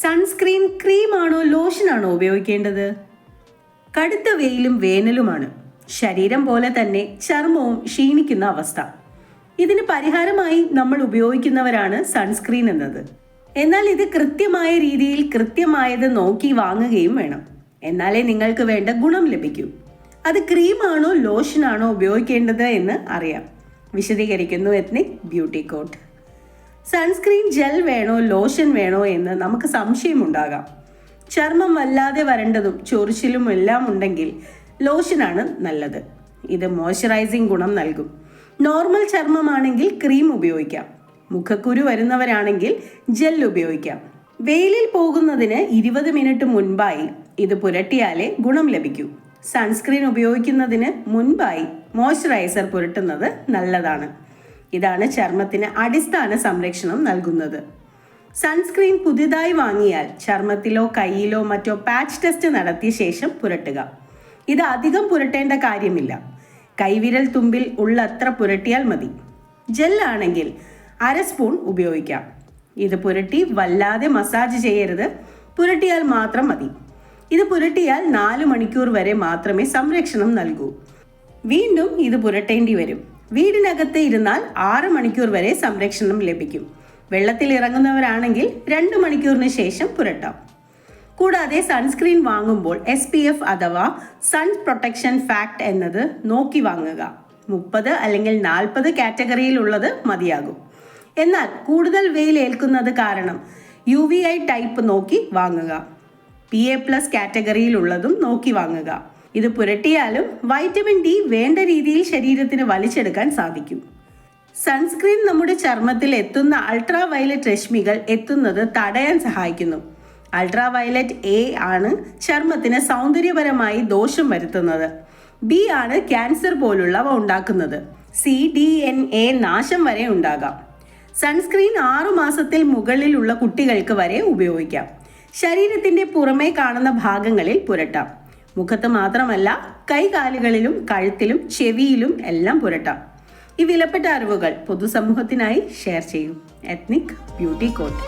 Sunscreen ക്രീമാണോ ലോഷനാണോ ഉപയോഗിക്കേണ്ടത്? കടുത്ത വെയിലും വേനലുമാണ്. ശരീരം പോലെ തന്നെ ചർമ്മവും ക്ഷീണിക്കുന്ന അവസ്ഥ. ഇതിന് പരിഹാരമായി നമ്മൾ ഉപയോഗിക്കുന്നവരാണ് സൺസ്ക്രീൻ എന്നത്. എന്നാൽ ഇത് കൃത്യമായ രീതിയിൽ കൃത്യമായത് നോക്കി വാങ്ങുകയും വേണം. എന്നാലേ നിങ്ങൾക്ക് വേണ്ട ഗുണം ലഭിക്കൂ. അത് ക്രീമാണോ ലോഷനാണോ ഉപയോഗിക്കേണ്ടത് എന്ന് അറിയാം. വിശദീകരിക്കുന്നു ethnic beauty coat. Sunscreen gel വേണോ ലോഷൻ വേണോ എന്ന് നമുക്ക് സംശയമുണ്ടാകാം. ചർമ്മം വല്ലാതെ വരണ്ടതും ചൊറിച്ചിലും എല്ലാം ഉണ്ടെങ്കിൽ ലോഷനാണ് നല്ലത്. ഇത് മോയ്സ്ചറൈസിംഗ് ഗുണം നൽകും. നോർമൽ ചർമ്മമാണെങ്കിൽ ക്രീം ഉപയോഗിക്കാം. മുഖക്കുരു വരുന്നവരാണെങ്കിൽ ജെൽ ഉപയോഗിക്കാം. വെയിലിൽ പോകുന്നതിന് ഇരുപത് മിനിറ്റ് മുൻപായി ഇത് പുരട്ടിയാലേ ഗുണം ലഭിക്കൂ. സൺസ്ക്രീൻ ഉപയോഗിക്കുന്നതിന് മുൻപായി മോയ്സ്ചറൈസർ പുരട്ടുന്നത് നല്ലതാണ്. ഇതാണ് ചർമ്മത്തിന് അടിസ്ഥാന സംരക്ഷണം നൽകുന്നത്. സൺസ്ക്രീൻ പുതിയതായി വാങ്ങിയാൽ ചർമ്മത്തിലോ കയ്യിലോ മറ്റോ പാച്ച് ടെസ്റ്റ് നടത്തിയ ശേഷം പുരട്ടുക. ഇത് അധികം പുരട്ടേണ്ട കാര്യമില്ല. കൈവിരൽ തുമ്പിൽ ഉള്ളത്ര പുരട്ടിയാൽ മതി. ജെല്ലാണെങ്കിൽ അര സ്പൂൺ ഉപയോഗിക്കാം. ഇത് പുരട്ടി വല്ലാതെ മസാജ് ചെയ്യരുത്. പുരട്ടിയാൽ മാത്രം മതി. ഇത് പുരട്ടിയാൽ നാല് മണിക്കൂർ വരെ മാത്രമേ സംരക്ഷണം നൽകൂ. വീണ്ടും ഇത് പുരട്ടേണ്ടി വരും. വീടിനകത്ത് ഇരുന്നാൽ ആറ് മണിക്കൂർ വരെ സംരക്ഷണം ലഭിക്കും. വെള്ളത്തിൽ ഇറങ്ങുന്നവരാണെങ്കിൽ രണ്ട് മണിക്കൂറിന് ശേഷം പുരട്ടാം. കൂടാതെ സൺസ്ക്രീൻ വാങ്ങുമ്പോൾ എസ് പി എഫ് അഥവാ സൺ പ്രൊട്ടക്ഷൻ ഫാക്ട് എന്നത് നോക്കി വാങ്ങുക. മുപ്പത് അല്ലെങ്കിൽ നാൽപ്പത് കാറ്റഗറിയിലുള്ളത് മതിയാകും. എന്നാൽ കൂടുതൽ വെയിൽ ഏൽക്കുന്നത് കാരണം യു വി ഐ ടൈപ്പ് നോക്കി വാങ്ങുക. പി എ പ്ലസ് കാറ്റഗറിയിലുള്ളതും നോക്കി വാങ്ങുക. ഇത് പുരട്ടിയാലും വൈറ്റമിൻ ഡി വേണ്ട രീതിയിൽ ശരീരത്തിന് വലിച്ചെടുക്കാൻ സാധിക്കും. സൺസ്ക്രീൻ നമ്മുടെ ചർമ്മത്തിൽ എത്തുന്ന അൾട്രാ വയലറ്റ് രശ്മികൾ എത്തുന്നത് തടയാൻ സഹായിക്കുന്നു. അൾട്രാ വയലറ്റ് എ ആണ് ചർമ്മത്തിന് സൗന്ദര്യപരമായി ദോഷം വരുത്തുന്നത്. ബി ആണ് ക്യാൻസർ പോലുള്ളവ ഉണ്ടാക്കുന്നത്. സി ഡി എൻ എ നാശം വരെ ഉണ്ടാകാം. സൺസ്ക്രീൻ ആറു മാസത്തിൽ മുകളിലുള്ള കുട്ടികൾക്ക് വരെ ഉപയോഗിക്കാം. ശരീരത്തിന്റെ പുറമേ കാണുന്ന ഭാഗങ്ങളിൽ പുരട്ടാം. മുഖത്ത് മാത്രമല്ല കൈകാലുകളിലും കഴുത്തിലും ചെവിയിലും എല്ലാം പുരട്ടാം. ഈ വിലപ്പെട്ട അറിവുകൾ പൊതുസമൂഹത്തിനായി ഷെയർ ചെയ്യും. Ethnic beauty coat